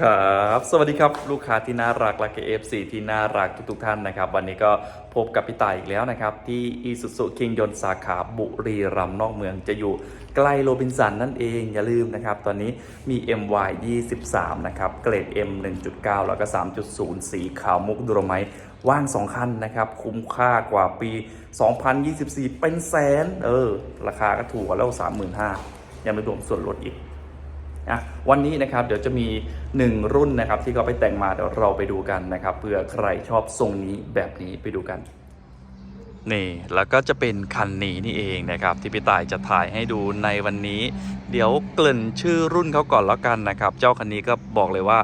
ครับสวัสดีครับลูกค้าที่น่ารักและเอฟซีที่น่ารักทุกๆท่านนะครับ วันนี้ก็พบกับพี่ต่ายอีกแล้วนะครับ ที่อีสุสุคิงยนสาขาบุรีรัมย์นอกเมืองจะอยู่ใกล้โรบินสันนั่นเองอย่าลืมนะครับ ตอนนี้มี MY 23นะครับเกรด M 1.9 แล้วก็ 3.0 สีขาวมุกดูโรไมว่าง 2 คันนะครับ คุ้มค่ากว่าปี 2024 เป็นแสน เออ ราคาก็ถูกแล้ว 35,000ยังไม่รวมส่วนลดอีก อะวันนี้นะครับเดี๋ยวจะมี 1 รุ่นนะครับที่เขาไปแต่งมาเดี๋ยวเราไปดูกันนะครับเผื่อใครชอบทรงนี้แบบนี้ไปดูกันนี่แล้วก็จะเป็นคันนี้นี่เองนะครับที่พี่ต่ายจะถ่ายให้ดูในวันนี้ เดี๋ยวเกริ่นชื่อรุ่นเขาก่อนแล้วกันนะครับ เจ้าคันนี้ก็บอกเลยว่า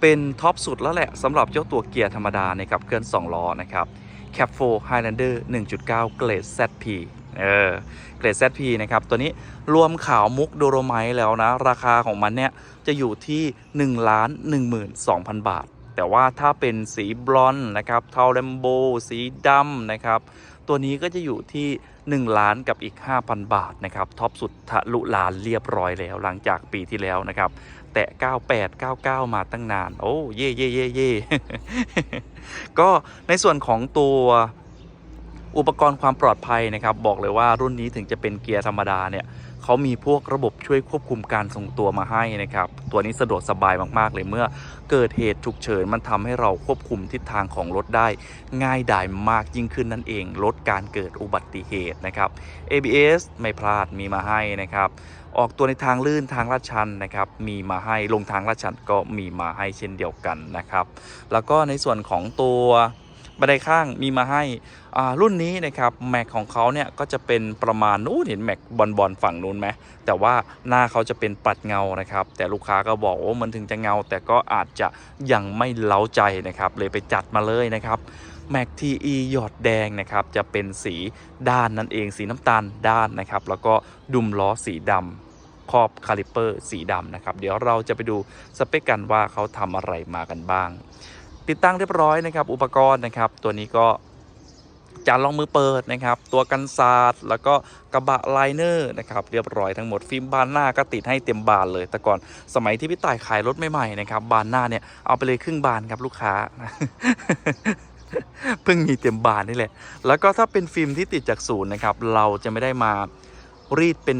เป็นท็อปสุดแล้วแหละสำหรับเจ้าตัวเกียร์ธรรมดานะครับเคลื่อน 2 ล้อนะครับ Cap 4 Highlander 1.9 เกรด ZP เออเกรด ZP นะครับ ตัวนี้รวมขาวมุกโดโรไมต์แล้วนะ ราคาของมันเนี่ย จะอยู่ที่1ล้าน12,000 บาท แต่ว่าถ้าเป็นสีบลอนด์นะครับ เทาเลมโบ สีดำนะครับ ตัวนี้ก็จะอยู่ที่ 1 ล้านกับอีก 5,000 บาทนะครับ ท็อปสุดทะลุล้านเรียบร้อยแล้วหลังจากปีที่แล้วนะครับแตะ 98 99 มาตั้งนาน โอ้ เย่เย่เย่เย่ก็ในส่วนของตัว อุปกรณ์ความปลอดภัยนะครับบอกเลยว่ารุ่นนี้ถึงจะเป็นเกียร์ธรรมดาเนี่ยเขามีพวกระบบช่วยควบคุมการทรงตัวมาให้นะครับ ตัวนี้สะดวกสบายมากๆ เลยเมื่อเกิดเหตุฉุกเฉินมันทำให้เราควบคุมทิศทางของรถได้ ง่ายดายมากยิ่งขึ้นนั่นเอง ลดการเกิดอุบัติเหตุนะครับ ABS ไม่พลาดมีมาให้นะครับ ออกตัวในทางลื่นทางลาดชันนะครับ มีมาให้ลงทางลาดชันก็มีมาให้เช่นเดียวกันนะครับ แล้วก็ในส่วนของตัว บันไดข้างมีมาให้รุ่นนี้นะครับแม็กของเขาเนี่ยก็จะเป็นประมาณนู้นเห็นแม็กบอลบอลฝั่งนู้นไหมแต่ว่าหน้าเขาจะเป็นปัดเงานะครับ แต่ลูกค้าก็บอกว่ามันถึงจะเงา แต่ก็อาจจะยังไม่เล้าใจนะครับ เลยไปจัดมาเลยนะครับแม็กทีอีหยอดแดงนะครับจะเป็นสีด้านนั่นเองสีน้ำตาลด้านนะครับ แล้วก็ดุมล้อสีดำครอบคาลิปเปอร์สีดำนะครับ เดี๋ยวเราจะไปดูสเปคกันว่าเขาทำอะไรมากันบ้าง ติดตั้งเรียบร้อยนะครับอุปกรณ์นะครับ ตัวนี้ก็จานรองมือเปิดนะครับ ตัวกันศาสตร์แล้วก็กระบะไลเนอร์นะครับเรียบร้อยทั้งหมดฟิล์มบานหน้าก็ติดให้เต็มบานเลย แต่ก่อนสมัยที่พี่ต่ายขายรถใหม่ๆนะครับบานหน้าเนี่ยเอาไปเลยครึ่งบานครับลูกค้าเพิ่งมีเต็มบานนี่แหละ แล้วก็ถ้าเป็นฟิล์มที่ติดจากศูนย์นะครับ เราจะไม่ได้มารีดเป็น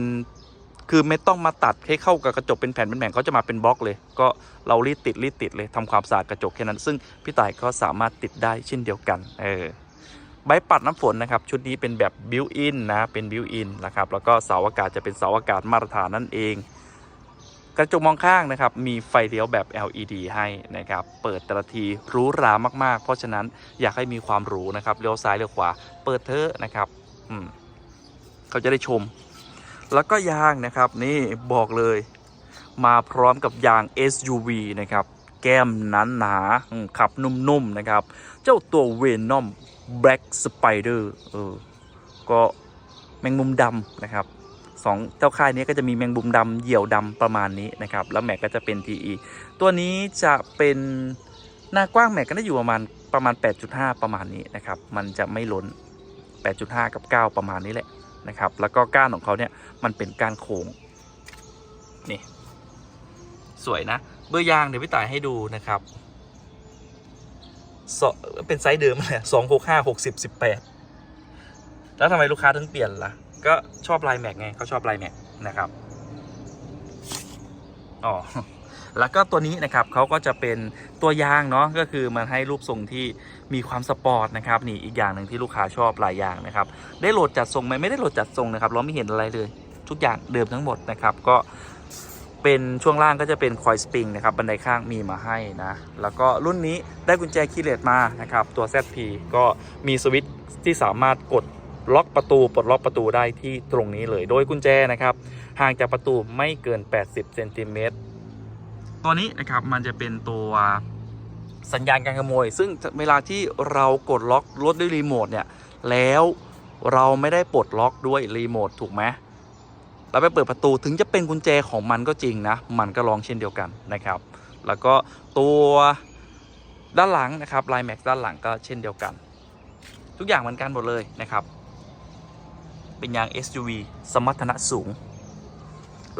คือไม่ต้องมาตัดให้เข้ากับกระจกเป็นแผ่นเป็นแผ่นเขาจะมาเป็นบล็อกเลย ก็เรารีดติดรีดติดเลยทำความสะอาดกระจกแค่นั้น ซึ่งพี่ต่ายก็สามารถติดได้เช่นเดียวกัน เออใบปัดน้ำฝนนะครับ ชุดนี้เป็นแบบบิวอินนะ เป็นบิวอินนะครับ แล้วก็เสาอากาศจะเป็นเสาอากาศมาตรฐานนั่นเอง กระจกมองข้างนะครับ มีไฟเลี้ยวแบบ LED ให้นะครับ เปิดแต่ละทีรูหรามากๆ เพราะฉะนั้นอยากให้มีความรู้นะครับ เลี้ยวซ้ายเลี้ยวขวา เปิดเถอะนะครับ อืม เขาจะได้ชม แล้วก็ยางนะครับนี่บอกเลยมาพร้อมกับยาง SUV นะครับแก้มหนาหนาๆขับนุ่มๆนะครับ เจ้าตัว Venom Black Spider เออก็แมงมุมดำนะครับสองเจ้าค่ายนี้ก็จะมีแมงมุมดำเหยี่ยวดำประมาณนี้นะครับ แล้วแม็กก็จะเป็น TE ตัวนี้จะเป็นหน้ากว้างแม็กก็ได้อยู่ประมาณประมาณ 8.5 ประมาณนี้นะครับ มันจะไม่ล้น 8.5 กับ 9 ประมาณนี้แหละ นะครับ แล้วก็ก้านของเขาเนี่ยมันเป็นก้านโค้งนี่สวยนะเบอร์ยางเดี๋ยวพี่ต่ายให้ดูนะครับเป็นไซส์เดิมแหละสองหกห้าหกสิบสิบแปดแล้วทำไมลูกค้าถึงเปลี่ยนล่ะ ก็ชอบลายแม็กไงเขาชอบลายแม็กนะครับ อ๋อ แล้วก็ตัวนี้นะครับเขาก็จะเป็นตัวยางเนาะก็คือมันให้รูปทรงที่มีความสปอร์ตนะครับนี่อีกอย่างหนึ่งที่ลูกค้าชอบหลายอย่างนะครับได้โหลดจัดทรงไหมไม่ได้โหลดจัดทรงนะครับเราไม่เห็นอะไรเลย ทุกอย่างเดิมทั้งหมดนะครับก็เป็นช่วงล่างก็จะเป็นคอยสปริงนะครับบันไดข้างมีมาให้นะ แล้วก็รุ่นนี้ได้กุญแจคีย์เลสมานะครับตัว ZP ก็มีสวิตช์ที่สามารถกดล็อกประตูปลดล็อกประตูได้ที่ตรงนี้เลย โดยกุญแจนะครับห่างจากประตูไม่เกิน 80เซนติเมตร ตัวนี้นะครับมันจะเป็นตัวสัญญาณการขโมย ซึ่งเวลาที่เรากดล็อกรถด้วยรีโมทเนี่ยแล้วเราไม่ได้ปลดล็อกด้วยรีโมทถูกไหมเราไปเปิดประตูถึงจะเป็นกุญแจของมันก็จริงนะ มันก็ร้องเช่นเดียวกันนะครับ แล้วก็ตัวด้านหลังนะครับไลายแม็กด้านหลังก็เช่นเดียวกัน ทุกอย่างเหมือนกันหมดเลยนะครับ เป็นยาง SUV สมรรถนะสูง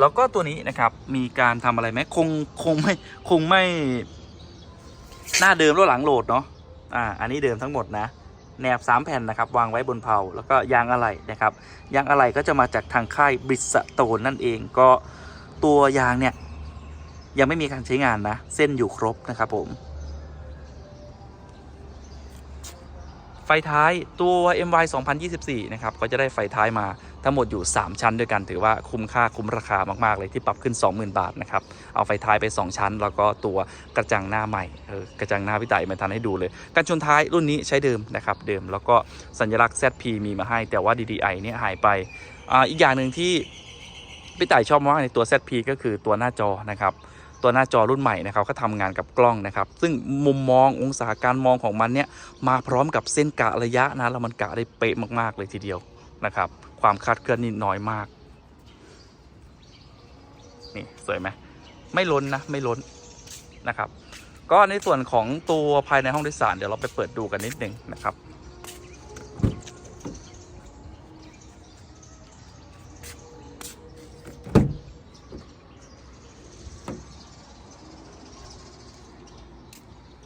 แล้วก็ตัวนี้นะครับมีการทำอะไรไหมคงคงไม่คงไม่หน้าเดิมแล้วหลังโหลดเนาะอ่าอันนี้เดิมทั้งหมดนะแนบสามแผ่นนะครับ วางไว้บนเพลาแล้วก็ยางอะไหล่นะครับยางอะไหล่ก็จะมาจากทางค่ายบริสโตนนั่นเองก็ตัวยางเนี่ยยังไม่มีการใช้งานนะ เส้นอยู่ครบนะครับผม ไฟท้ายตัว MY 2024 นะครับ ก็จะได้ไฟท้ายมา ทั้งหมดอยู่ 3 ชั้นด้วยกันถือว่าคุ้มค่าคุ้มราคามากๆเลยที่ปรับขึ้น 20,000 บาทนะครับ เอาไฟท้ายไป 2 ชั้น แล้วก็ตัวกระจังหน้าใหม่เออกระจังหน้าพี่ไต่ม่ทันให้ดูเลยกันชนท้ายรุ่นนี้ใช้เดิมนะครับเดิมแล้วก็สัญลักษณ์ ZP มีมาให้ แต่ว่า DDI เนี่ยหายไปอ่าอีกอย่างหนึ่งที่พี่ไต่ชอบมากในตัว ZP ก็คือตัวหน้าจอนะครับตัวหน้าจอรุ่นใหม่นะครับก็ทำงานกับกล้องนะครับ ซึ่งมุมมององศาการมองของมันเนี่ยมาพร้อมกับเส้นกะระยะนะแล้วมันกะได้เป๊ะมากๆเลยทีเดียวนะครับ ความคลาดเคลื่อนนี่น้อยมาก นี่สวยไหมไม่ล้นนะไม่ล้นนะครับ ก็ในส่วนของตัวภายในห้องโดยสารเดี๋ยวเราไปเปิดดูกันนิดนึงนะครับ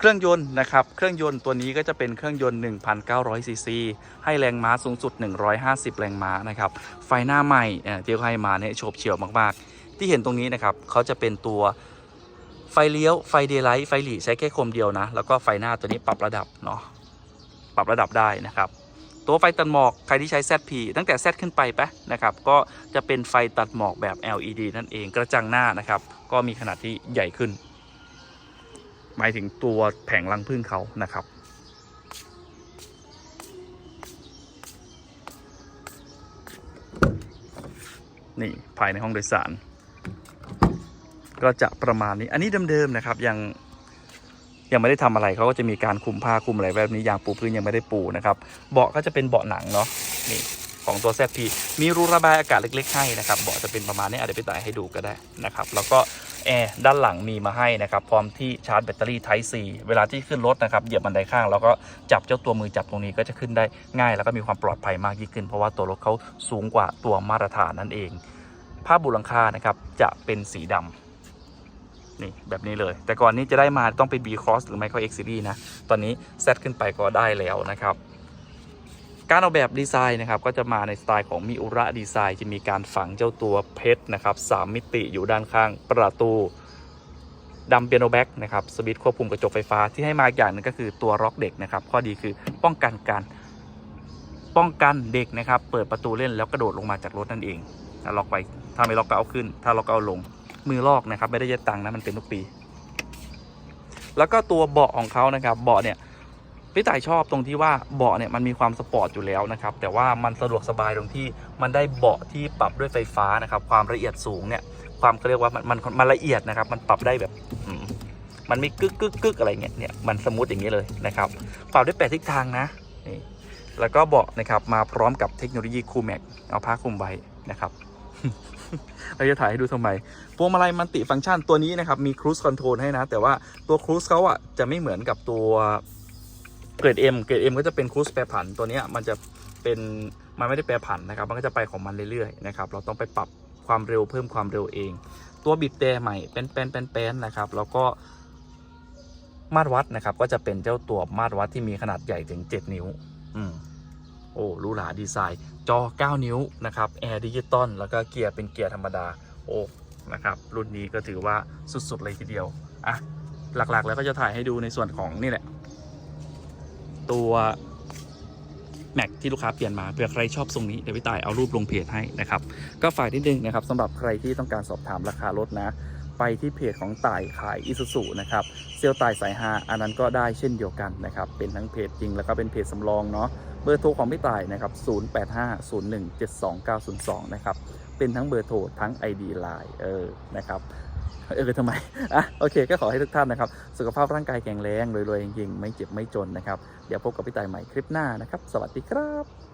รื่องยนต์นะครับ เครื่องยนต์ตัวนี้ก็จะเป็นเครื่องยนต์ 1,900 ซีซี ให้แรงม้าสูงสุด 150 แรงม้านะครับ ไฟหน้าใหม่เอ่อที่เขาให้มาเนี่ยโฉบเฉี่ยวมากๆ ที่เห็นตรงนี้นะครับเขาจะเป็นตัวไฟเลี้ยว ไฟเดย์ไลท์ ไฟหลีใช้แค่คมเดียวนะ แล้วก็ไฟหน้าตัวนี้ปรับระดับเนาะ ปรับระดับได้นะครับ ตัวไฟตัดหมอกใครที่ใช้ ZP ตั้งแต่ Z ขึ้นไปปะนะครับ ก็จะเป็นไฟตัดหมอกแบบ LED นั่นเอง กระจังหน้านะครับ ก็มีขนาดที่ใหญ่ขึ้น หมายถึงตัวแผงรังพึ่งเขานะครับ นี่ภายในห้องโดยสาร ก็จะประมาณนี้ อันนี้เดิมๆนะครับยังยังไม่ได้ทำอะไรเขาก็จะมีการคุมผ้าคุมอะไรแบบนี้ยางปูพื้นยังไม่ได้ปูนะครับ เบาะก็จะเป็นเบาะหนังเนาะนี่ของตัว ZP มีรูระบายอากาศเล็ก ๆ ให้นะครับ เบาะจะเป็นประมาณนี้อาจจะไปต่ายให้ดูก็ได้นะครับ แล้วก็ แอร์ด้านหลังมีมาให้นะครับ พร้อมที่ชาร์จแบตเตอรี่ Type C เวลาที่ขึ้นรถนะครับ เหยียบบันไดข้าง แล้วก็จับเจ้าตัวมือจับตรงนี้ก็จะขึ้นได้ง่าย แล้วก็มีความปลอดภัยมากยิ่งขึ้น เพราะว่าตัวรถเขาสูงกว่าตัวมาตรฐานนั่นเอง ผ้าบุหลังคานะครับจะเป็นสีดำนี่แบบนี้เลย แต่ก่อนนี้จะได้มาต้องเป็น B Cross หรือไม่ก็ X Series นะ ตอนนี้ Z ขึ้นไปก็ได้แล้วนะครับ การออกแบบดีไซน์นะครับก็จะมาในสไตล์ของมิอุระดีไซน์จะมีการฝังเจ้าตัวเพชรนะครับสามมิติอยู่ด้านข้างประตูดำเปียโนแบ็กนะครับสวิตช์ควบคุมกระจกไฟฟ้าที่ให้มาอีกอย่างหนึงก็คือตัวล็อกเด็กนะครับข้อดีคือป้องกันการป้องกันเด็กนะครับ เปิดประตูเล่นแล้วกระโดดลงมาจากรถนั่นเองถ้าล็อกไปถ้าไม่ล็อกก็เอาขึ้น ถ้าล็อกก็เอาลงมือลอกนะครับ ไม่ได้ยัดตังค์นะมันเป็นทุกปี แล้วก็ตัวเบาะของเขานะครับเบาะเนี่ย พี่ต่ายชอบตรงที่ว่าเบาะเนี่ยมันมีความสปอร์ตอยู่แล้วนะครับ แต่ว่ามันสะดวกสบายตรงที่มันได้เบาะที่ปรับด้วยไฟฟ้านะครับ ความละเอียดสูงเนี่ย ความเขาเรียกว่ามันมันมันละเอียดนะครับ มันปรับได้แบบมันไม่กึกกึกกึกอะไรเงี้ยเนี่ยมันสมูทอย่างนี้เลยนะครับปรับได้แปดทิศทางนะนี่แล้วก็เบาะนะครับมาพร้อมกับเทคโนโลยีคูแม็กเอาผ้าคลุมไว้นะครับเราจะถ่ายให้ดูทำไมพวงมาลัยมันติฟังก์ชันตัวนี้นะครับ มีครู e คอนโทรลให้นะ แต่ว่าตัวครู e เขาอะจะไม่เหมือนกับตัว เกรด M เกรด M ก็จะเป็นครู e แปรผันตัวนี้มันจะเป็นมันไม่ได้แปรผันนะครับ มันก็จะไปของมันเรื่อยๆนะครับเราต้องไปปรับความเร็วเพิ่มความเร็วเอง ตัวบีบแต่ใหม่เป็นแป้นแป้นแป้นนะครับแล้วก็มาตรวัดนะครับ ก็จะเป็นเจ้าตัวมาตรวัดที่มีขนาดใหญ่ถึง 7 นิ้วอืมโอ้หรูหราดีไซน์จอ 9 นิ้วนะครับแอร์ดิจิตอลแล้วก็เกียร์เป็นเกียร์ธรรมดาโอ้นะครับรุ่นนี้ก็ถือว่าสุดๆเลยทีเดียวอะหลักๆแล้วก็จะถ่ายให้ดูในส่วนของนี่แหละ ตัวแม็กที่ลูกค้าเปลี่ยนมาเผื่อใครชอบทรงนี้เดี๋ยวพี่ตายเอารูปลงเพจให้นะครับ ก็ฝากนิดนึงนะครับสำหรับใครที่ต้องการสอบถามราคารถนะ ไปที่เพจของต่ายขายอิสุสุนะครับเซลต่ายสายฮาอันนั้นก็ได้เช่นเดียวกันนะครับ เป็นทั้งเพจจริงแล้วก็เป็นเพจสำรองเนาะเบอร์โทรของพี่ต่ายนะครับ 0850172902 นะครับ เป็นทั้งเบอร์โทรทั้ง ID Line เออนะครับ เออทำไมอะโอเค ก็ขอให้ทุกท่านนะครับ สุขภาพร่างกายแข็งแรงรวยๆจริงๆไม่เจ็บไม่จนนะครับ เดี๋ยวพบกับพี่ต่ายใหม่คลิปหน้านะครับ สวัสดีครับ